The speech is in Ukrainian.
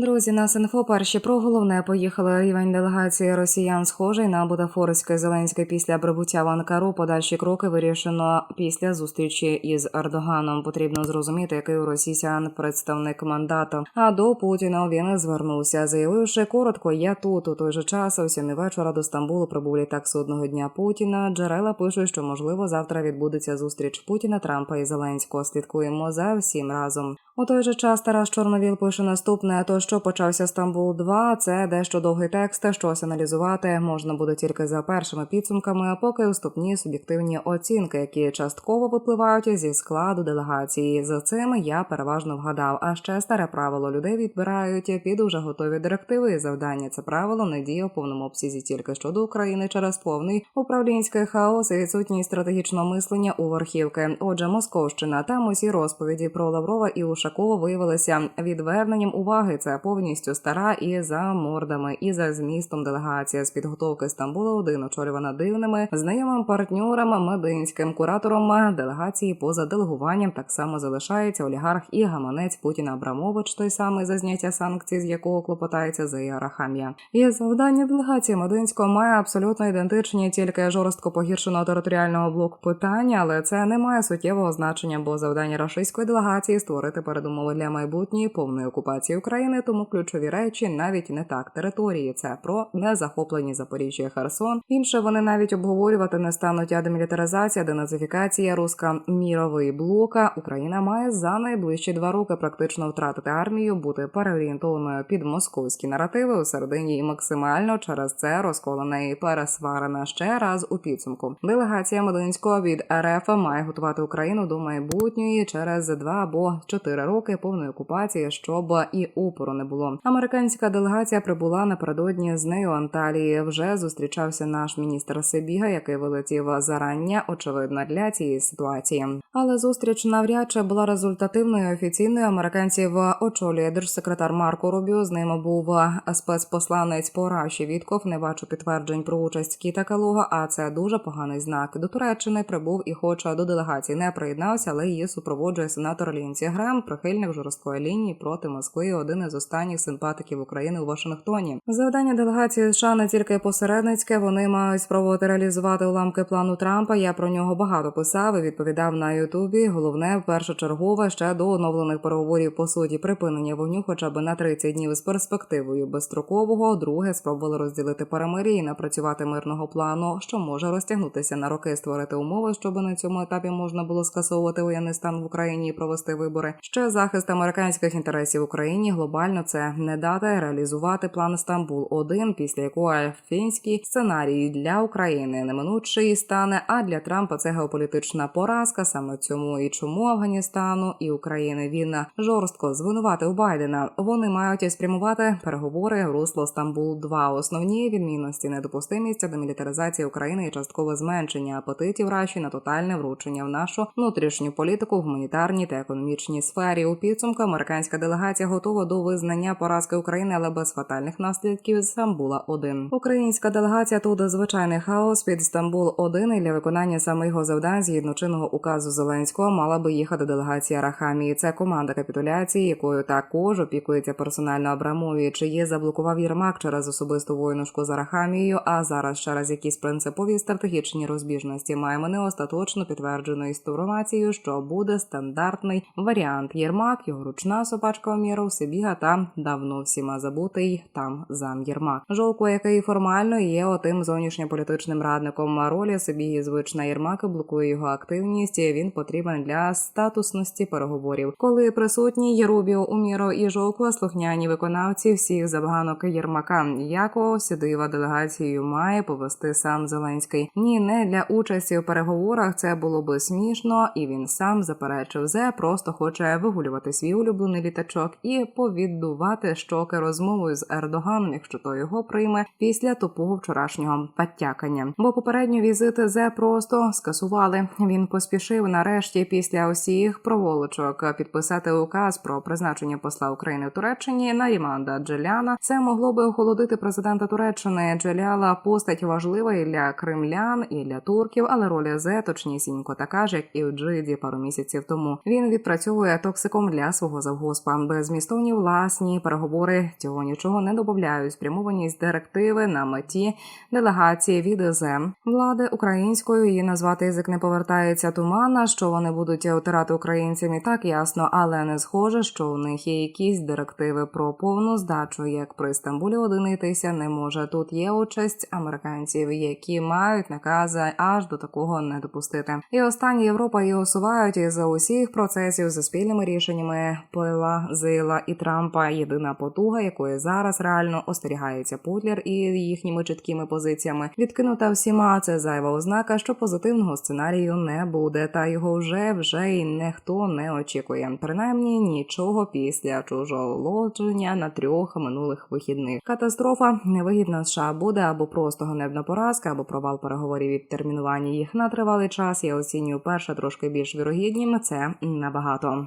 Друзі, нас інфо перші про головне поїхали. Рівень делегації росіян схожий на бутафорське Зеленське після прибуття в Анкару. Подальші кроки вирішено після зустрічі із Ердоганом. Потрібно зрозуміти, який у росіян представник мандату. А до Путіна він звернувся, заявивши коротко: Я тут у той же час о сьомій вечора до Стамбулу прибув літак судного дня Путіна. Джерела пишуть, що можливо завтра відбудеться зустріч Путіна, Трампа і Зеленського. Слідкуємо за всім разом. У той же час Тарас Чорновіл пише наступне: то що почався Стамбул 2 це дещо довгий текст. Щось аналізувати можна буде тільки за першими підсумками, а поки уступні суб'єктивні оцінки, які частково випливають зі складу делегації. За цим я переважно вгадав. А ще старе правило людей відбирають під уже готові директиви завдання. Це правило не діє в повному обсязі тільки щодо України через повний управлінський хаос і відсутність стратегічного мислення у верхівки. Отже, Московщина там усі розповіді про Лаврова і Ушакова виявилися відверненням уваги. Це повністю стара і за мордами, і за змістом делегація з підготовки Стамбула 1 очолювана дивними знайомим партнером Мединським куратором делегації поза делегуванням так само залишається олігарх і гаманець Путіна Абрамович, той самий за зняття санкцій, з якого клопотається за Арахамія. І завдання делегації Мединського має абсолютно ідентичні, тільки жорстко погіршеного територіального блоку питання, але це не має суттєвого значення, бо завдання рашистської делегації створити передумови для майбутньої повної окупації України. Тому ключові речі навіть не так. Території це про незахоплені Запоріжжя і Херсон. Інше вони навіть обговорювати не стануть. А демілітаризація, денацифікація, руска міровий блока. Україна має за найближчі два роки практично втратити армію, бути переорієнтованою під московські наративи у середині і максимально через це розколена і пересварена ще раз у підсумку. Делегація Мединського від РФ має готувати Україну до майбутньої через два або чотири роки повної окупації, щоб і опору не було. Американська делегація прибула напередодні з нею Анталії. Вже зустрічався наш міністр Сибіга, який вилетів зарання, очевидно, для цієї ситуації. Але зустріч навряд чи була результативною офіційною. Американців очолює держсекретар Марко Рубіо. З ними був спецпосланець по Раші Вітков. Не бачу підтверджень про участь Кіта Калуга, а це дуже поганий знак. До Туреччини прибув і, хоча до делегації не приєднався, але її супроводжує сенатор Лінці Грем, прихильник жорсткої лінії проти Москви. Один із останніх симпатиків України у Вашингтоні. Завдання делегації США не тільки посередницьке. Вони мають спробувати реалізувати уламки плану Трампа. Я про нього багато писав і відповідав на Ютубі. Головне, першочергове ще до оновлених переговорів по суті припинення вогню, хоча б на 30 днів з перспективою безстрокового. Друге спробували розділити перемир'я і напрацювати мирного плану, що може розтягнутися на роки, створити умови, щоб на цьому етапі можна було скасовувати воєнний стан в Україні і провести вибори. Ще захист американських інтересів Україні глобально це не дати реалізувати план Стамбул 1 після якого фінський сценарій для України неминучий стане. А для Трампа це геополітична поразка. Саме цьому і чому Афганістану і України він жорстко звинуватив Байдена. Вони мають спрямувати переговори в русло Стамбул 2 Основні відмінності недопустимість демілітаризації України і часткове зменшення апетитів Раші на тотальне вручення в нашу внутрішню політику в гуманітарній та економічній сфері. У підсумку американська делегація готова до визнання поразки України, але без фатальних наслідків з Стамбула 1 Українська делегація тут звичайний хаос під Стамбул 1 і для виконання саме його завдань згідно чинного указу Зеленського мала би їхати делегація Рахамії. Це команда капітуляції, якою також опікується персонально Абрамович. Є заблокував Єрмак через особисту воїнушку за Рахамією. А зараз через якісь принципові стратегічні розбіжності маємо не остаточно підтверджену інформацію, що буде стандартний варіант. Єрмак, його ручна собачка Омєров, Сибіга та давно всіма забутий там зам Єрмак. Жовко, який формально є отим зовнішньополітичним радником ролі Сибіги звична Єрмак блокує його активність. і Він потрібен для статусності переговорів. Коли присутні Єрубіо, Уміро і Жовко, слухняні виконавці всіх забаганок Єрмака, якого сюдива делегацією має повести сам Зеленський. Ні, не для участі у переговорах це було би смішно, і він сам заперечив зе, просто хоче вигулювати свій улюблений літачок і повіддувати щоки розмовою з Ердоганом, якщо то його прийме після тупого вчорашнього паттякання. Бо попередню візит зе просто скасували. Він поспішив нарешті після усіх проволочок підписати указ про призначення посла України в Туреччині на Іманда Джеляна. Це могло би охолодити президента Туреччини. Джеляла постать важлива і для кремлян, і для турків, але роль зе точнісінько така ж, як і в Джиді пару місяців тому. Він відпрацьовує токсичність лексиком для свого завгоспа. Безмістовні власні переговори цього нічого не додають. Спрямованість директиви на меті делегації від ЕЗ. влади українською її назвати язик не повертається тумана. Що вони будуть отирати українцям і так ясно, але не схоже, що у них є якісь директиви про повну здачу, як при Стамбулі одинитися не може. Тут є участь американців, які мають накази аж до такого не допустити. І останні Європа її усувають із усіх процесів за спільними рішеннями Пила, Зила і Трампа. Єдина потуга, якої зараз реально остерігається Путлер і їхніми чіткими позиціями, відкинута всіма. Це зайва ознака, що позитивного сценарію не буде, та його вже вже й ніхто не очікує. Принаймні нічого після чужого лодження на трьох минулих вихідних. Катастрофа невигідна США буде або просто ганебна поразка, або провал переговорів і термінування їх на тривалий час. Я оцінюю перше трошки більш вірогіднім. Це набагато.